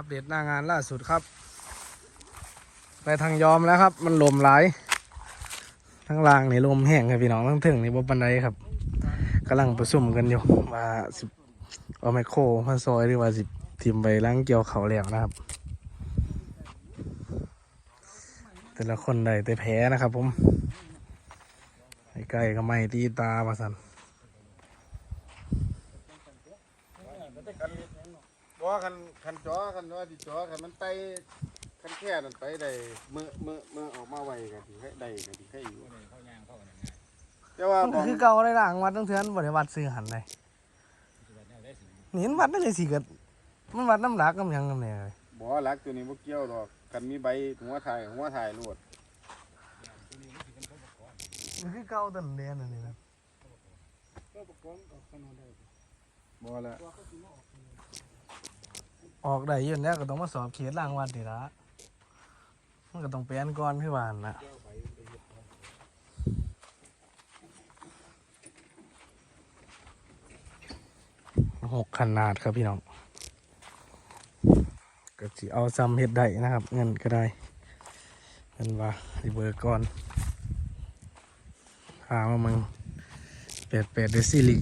อัปเดตหน้างานล่าสุดครับ ไปทางยอมแล้วครับ มันลมหลายทั้งล่างนี่ลมแห้งครับพี่น้องทั้งถึงนี่บ่ปันไดครับกำลังประชุมกันอยู่ว่าสิบเอาไมโครมาซอยหรือว่าสิบทิมไปล้างเกี่ยวเขาแล้วนะครับ แต่ละคนได้แต่แพ้นะครับ ผมใกล้ก็ไม่ตีตาว่าสัน บ่คันคันจอคันว่าสิจอคันมันไปคันแค่นั้นไปได้มือมือมือออกมาไวก็สิให้ได้ก็สิให้อยู่แต่ว่ามันบก็อกคือเก่าได้ล่างวัดตั้งเทือนบริวัดซื้อหันเลยนี่มันวัดนั่นเลยสิเกิดมันวัดน้ำหนักกำยังกำเนี่ยเลยบ่หลักตัวนี้บ่เกี่ยวดอกคันมีใบหัวถ่ายหัวถ่ายรวดมันคือเก่าตันเดียนอันนี้นะบ่ละ ออกได้ยืนแล้วก็ต้องมาสอบเขตล่างวัดดีละมันก็ต้องเปลี่ยนก่อนคือว่านนะหกขนาดครับพี่น้องก็สิเอาซ้ำเฮ็ดได้นะครับ เงินก็ได้เงินว่าสิเบิกก่อนหามามึงแปดแปดเดซิลิ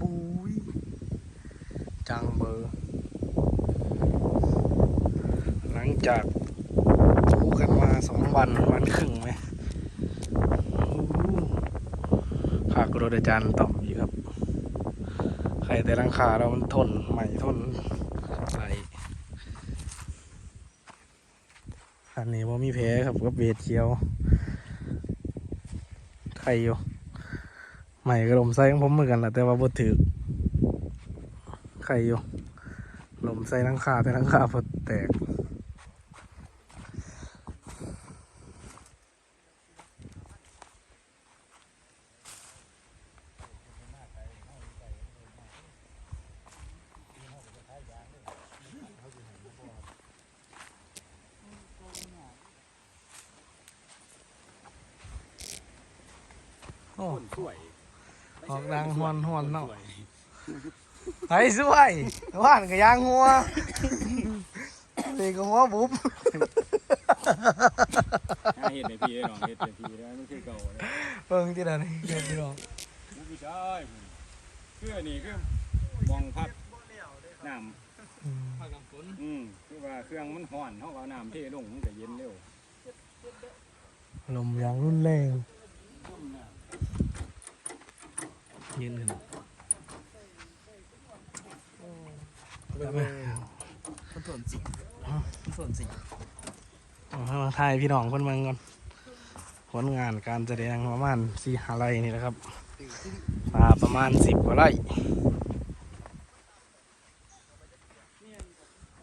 ปุ้ยจังเบอร์ หลัง จากคู่กันมาสองวันวันครึ่งไหมขากรถอาจารย์ต่อมอยู่ครับใครแต่ลังคาเรามันทนใหม่ทนไหลอันนี้ว่ามีแผลครับก็เบียดเขียวใครอยู่ใหม่กระลมไส้ของผมเหมือนกันแหละแต่ว่าบ่ถือใครอยู่ลมใส่ลังคาแต่ลังคาพอแตก คนสวยออกดังฮวนฮวนเนาะไอ้สวยว่านกับยางหัวนี่ก็หัวบุบหาเห็ดในพี่ได้หรอเห็ดในพี่ได้ไม่ใช่เก่าเลยเบิ่งที่นั่นเกิดพี่น้องไม่พี่ได้คืออันนี้คือมองพัดน้อืมำอืมคือว่าเครื่องมันห่อนเขาก็เอาน้ำเทลงมันก็เย็นเร็วลมยางรุนแรง ยืนขึ้นมันส่วนสิส่วนสิมาถ่ายพี่น้องคนเมืองก่อนผลงานการแสดงประมาณสี่ห้าไร่นี่แหละครับปลาประมาณสิบกว่าไร่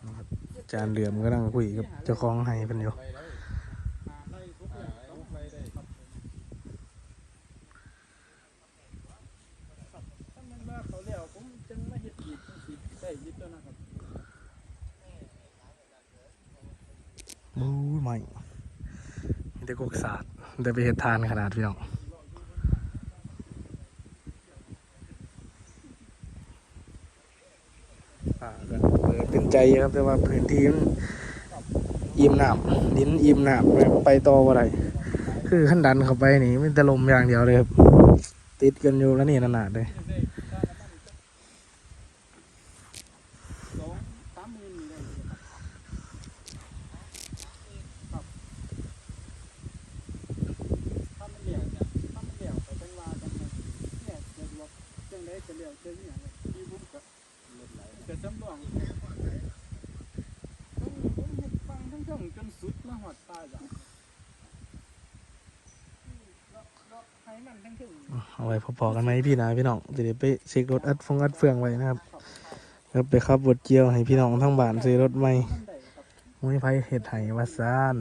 นะครับอาจารย์เหลื่อมก็นั่งคุยกับเจ้าของไห้เป็นอยู่ ถ้ามันว่าเขาเลี้ยวผมจึงมาเห็ดอีกสิได้ยิดแล้วนะครับ บู๊ ใหม่มีแต่กกศาสตร์แต่ไปเห็ดทานขนาดพี่น้องเปิดเป็นใจครับ แต่ว่าพื้นที่มันอิ่มหน้ำดินอิ่มหน้ำไปไปต่อว่าไรคือขั้นดันเข้าไปนี่มันจะลมอย่างเดียวเลยครับ ติดกันอยู่แล้วนี่นาดเลย สองสามหมื่นนี่ได้อยู่ครับถ้ามันเหลี่ยวเนี่ยถ้ามันเหลี่ยวไปเป็นว่ากันเนี่ยเนี่ยจะบอกจัง ไดจะเลี่ยวเจออย่างไรที่ผมก็จะจำลองต้องผมเฮ็ดฟังทั้งช่องจนสุดมาหอดตายจ้ะเอาไว้พอๆกันไหมพี่นะพี่น้องจะได้ไปเช็ครถอัดฟงอัดเฟืองไว้นะครับแล้วไปขับบทเกียวให้พี่น้องทั้งบ้านซื้อรถใหม่มุ้ยไผเห็ดไห้วาซาน